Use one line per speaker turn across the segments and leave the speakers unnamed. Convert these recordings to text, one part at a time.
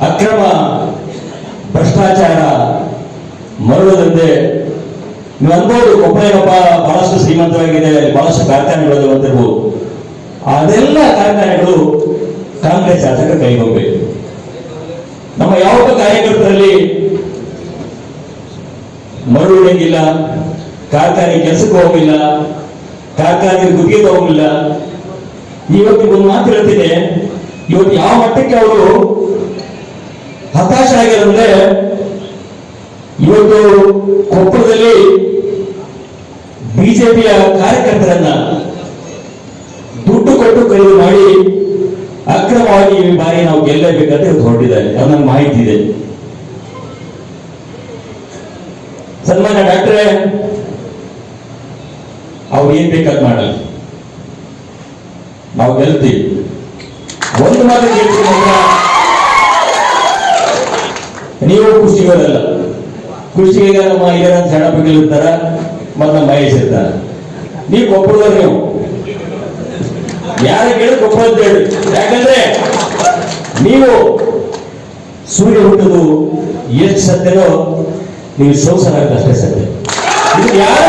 ಅಕ್ರಮ ಭ್ರಷ್ಟಾಚಾರ ಮರಳದಂತೆ ನೀವು ಅನ್ಬೋದು ಕೊಪ್ಪಳಿನಪ್ಪ ಬಹಳಷ್ಟು ಶ್ರೀಮಂತವಾಗಿದೆ ಬಹಳಷ್ಟು ಕಾರ್ಖಾನೆಗಳು ಅಂತಿರ್ಬೋದು ಅದೆಲ್ಲ ಕಾರ್ಖಾನೆಗಳು ಕಾಂಗ್ರೆಸ್ ಶಾಸಕರ ಹೋಗಬೇಕು ನಮ್ಮ ಯಾವ ಕಾರ್ಯಕರ್ತರಲ್ಲಿ ಮರಳು ಉಳಿಯಂಗಿಲ್ಲ ಕಾರ್ಖಾನೆ ಕೆಲಸಕ್ಕೆ ಹೋಗಿಲ್ಲ ಕಾರ್ಖಾನೆ ಗುತ್ತಿಗೆ ಹೋಗಿಲ್ಲ. ಇವತ್ತು ಒಂದು ಮಾತು ಹೇಳ್ತೀನಿ ಇವತ್ತು ಯಾವ ಮಟ್ಟಕ್ಕೆ ಅವರು ಕೊಪ್ಪಳದಲ್ಲಿ ಬಿಜೆಪಿಯ ಕಾರ್ಯಕರ್ತರನ್ನ ದುಡ್ಡು ಕೊಟ್ಟು ಖರೀದಿ ಮಾಡಿ ಅಕ್ರಮವಾಗಿ ಈ ಬಾರಿ ನಾವು ಗೆಲ್ಲಬೇಕಂತ ಹೊರಟಿದ್ದಾರೆ. ಅದು ನಮ್ಗೆ ಮಾಹಿತಿ ಇದೆ. ಸನ್ಮಾನ್ಯ ಡಾಕ್ಟ್ರೇ, ಅವ್ರು ಏನ್ ಬೇಕಾದ್ ಮಾಡಲ್ಲ ನಾವು ಗೆಲ್ತೀವಿ. ಒಂದು ಮಾತು ಗೆಲ್ತೀವಿ ಮಾತ್ರ ನೀವು ಕುಸ್ತಿಗೋರಲ್ಲ ಕುಸ್ತಿಗೆ ನಮ್ಮ ಹಿರಿಯರ ಸಣ್ಣ ಬಗ್ಗೆ ಇರ್ತಾರ ಮತ್ತು ನಮ್ಮ ಮಹೇಶ್ ಇರ್ತಾರ. ನೀವು ಕೊಪ್ಪಳದವ್ರು ನೀವು. ಯಾರ ಕೇಳಿ ಕೊಪ್ಪಳ ಅಂತ ಹೇಳಿ. ಯಾಕಂದ್ರೆ ನೀವು ಸೂರ್ಯ ಹುಟ್ಟುದು ಎಷ್ಟು ಸತ್ಯನೋ ನೀವು ಸೋಸಲಾಗದ ಅಷ್ಟೇ ಸತ್ಯ. ಯಾರು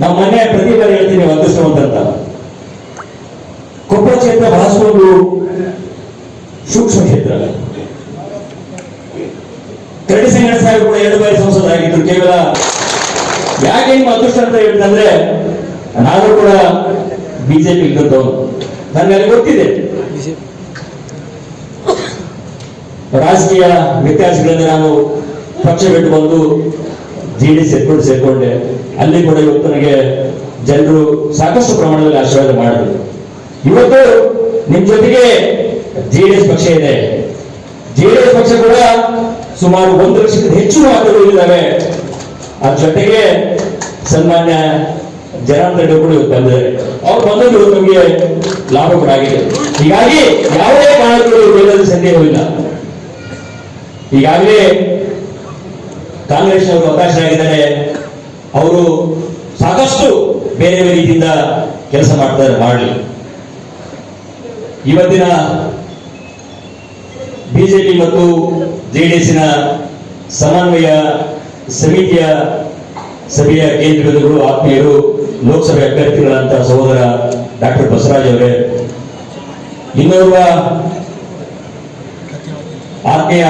ನಮ್ಮ ಮನೆ ಪ್ರತಿ ಬಾರಿ ಹೇಳ್ತೀನಿ ನೀವು ಅದೃಷ್ಟವಂತ ಅಂತ. ಕೊಪ್ಪಳ ಕ್ಷೇತ್ರ ಒಂದು ಸೂಕ್ಷ್ಮ ಕ್ಷೇತ್ರ. ಸಾಹೇಬ್ ಕೂಡ ಎರಡು ಬಾರಿ ಸಂಸದರಾಗಿದ್ರು ಕೇವಲ ಯಾಕೆ ನಿಮ್ಮ ಅದೃಷ್ಟ ಅಂತ ಹೇಳ್ತಂದ್ರೆ, ನಾನು ಕೂಡ ಬಿಜೆಪಿ ಇದ್ದದ್ದು ನನಗೆ ಗೊತ್ತಿದೆ. ರಾಜಕೀಯ ವ್ಯತ್ಯಾಸಗಳಿಂದ ನಾನು ಪಕ್ಷ ಬಿಟ್ಟು ಬಂದು ಜಿ ಡಿ ಸೇರ್ಕೊಂಡು ಸೇರ್ಕೊಂಡೆ. ಅಲ್ಲಿ ಕೂಡ ಇವತ್ತು ನನಗೆ ಜನರು ಸಾಕಷ್ಟು ಪ್ರಮಾಣದಲ್ಲಿ ಆಶೀರ್ವಾದ ಮಾಡಿದ್ರು. ಇವತ್ತು ನಿಮ್ ಜೊತೆಗೆ ಜೆಡಿಎಸ್ ಪಕ್ಷ ಇದೆ. ಜೆ ಡಿ ಎಸ್ ಪಕ್ಷ ಕೂಡ ಸುಮಾರು ಒಂದು ಲಕ್ಷಕ್ಕಿಂತ ಹೆಚ್ಚು ಮಾತುಗಳು ಇದ್ದಾವೆ. ಅದ್ರ ಜೊತೆಗೆ ಸನ್ಮಾನ್ಯ ಜನಾರ್ದನ್ ರೆಡ್ಡಿ ಇವತ್ತು ಬಂದಿದ್ದಾರೆ. ಅವ್ರು ಬಂದದ್ದು ನಮಗೆ ಲಾಭ ಕೂಡ ಆಗಿದೆ. ಹೀಗಾಗಿ ಯಾವುದೇ ಕಾರಣಗಳು ಗೆಲ್ಲದ ಸಂದೇಹವಿಲ್ಲ ಈಗಾಗಲೇ ಕಾಂಗ್ರೆಸ್ ಅವರು ಅವಕಾಶರಾಗಿದ್ದಾರೆ. ಅವರು ಸಾಕಷ್ಟು ಬೇರೆ ಬೇರೆ ರೀತಿಯಿಂದ ಕೆಲಸ ಮಾಡ್ತಾರೆ, ಮಾಡಲಿ. ಇವತ್ತಿನ ಬಿಜೆಪಿ ಮತ್ತು ಜೆಡಿಎಸ್ನ ಸಮನ್ವಯ ಸಮಿತಿಯ ಸಭೆಯ ಕೇಂದ್ರಗಳು ಆತ್ಮೀಯರು ಲೋಕಸಭೆ ಅಭ್ಯರ್ಥಿಗಳಂತ ಸಹೋದರ ಡಾಕ್ಟರ್ ಬಸವರಾಜ್ ಅವರೇ. ಇನ್ನೋರ್ವ ಆತ್ಮೀಯ